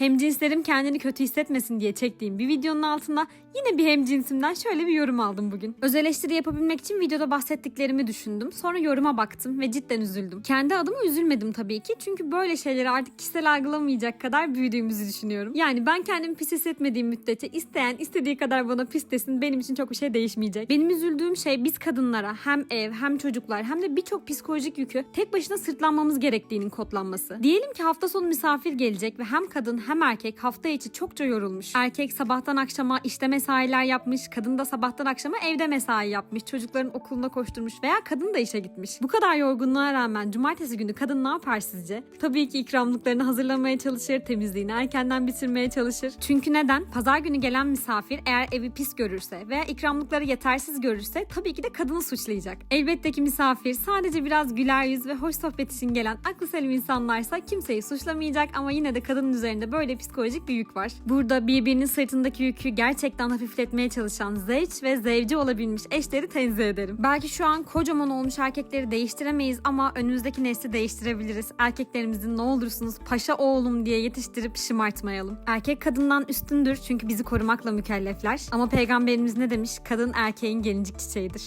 Hemcinslerim kendini kötü hissetmesin diye çektiğim bir videonun altına yine bir hemcinsimden şöyle bir yorum aldım bugün. Öz eleştiri yapabilmek için videoda bahsettiklerimi düşündüm. Sonra yoruma baktım ve cidden üzüldüm. Kendi adıma üzülmedim tabii ki. Çünkü böyle şeyleri artık kişisel algılamayacak kadar büyüdüğümüzü düşünüyorum. Yani ben kendimi pis hissetmediğim müddetçe isteyen istediği kadar bana pis desin benim için çok bir şey değişmeyecek. Benim üzüldüğüm şey biz kadınlara hem ev hem çocuklar hem de birçok psikolojik yükü tek başına sırtlanmamız gerektiğinin kodlanması. Diyelim ki hafta sonu misafir gelecek ve hem kadın hem erkek hafta içi çokça yorulmuş. Erkek sabahtan akşama işte mesailer yapmış, kadın da sabahtan akşama evde mesai yapmış, çocukların okuluna koşturmuş veya kadın da işe gitmiş. Bu kadar yorgunluğa rağmen cumartesi günü kadın ne yapar sizce? Tabii ki ikramlıklarını hazırlamaya çalışır, temizliğini erkenden bitirmeye çalışır. Çünkü neden? Pazar günü gelen misafir eğer evi pis görürse veya ikramlıkları yetersiz görürse tabii ki de kadını suçlayacak. Elbette ki misafir sadece biraz güler yüz ve hoş sohbet için gelen aklı selim insanlarsa kimseyi suçlamayacak ama yine de kadının üzerinde böyle psikolojik bir yük var. Burada birbirinin sırtındaki yükü gerçekten hafifletmeye çalışan zevç ve zevci olabilmiş eşleri tenzih ederim. Belki şu an kocaman olmuş erkekleri değiştiremeyiz ama önümüzdeki nesli değiştirebiliriz. Erkeklerimizi ne olursunuz paşa oğlum diye yetiştirip şımartmayalım. Erkek kadından üstündür çünkü bizi korumakla mükellefler. Ama peygamberimiz ne demiş? Kadın erkeğin gelincik çiçeğidir.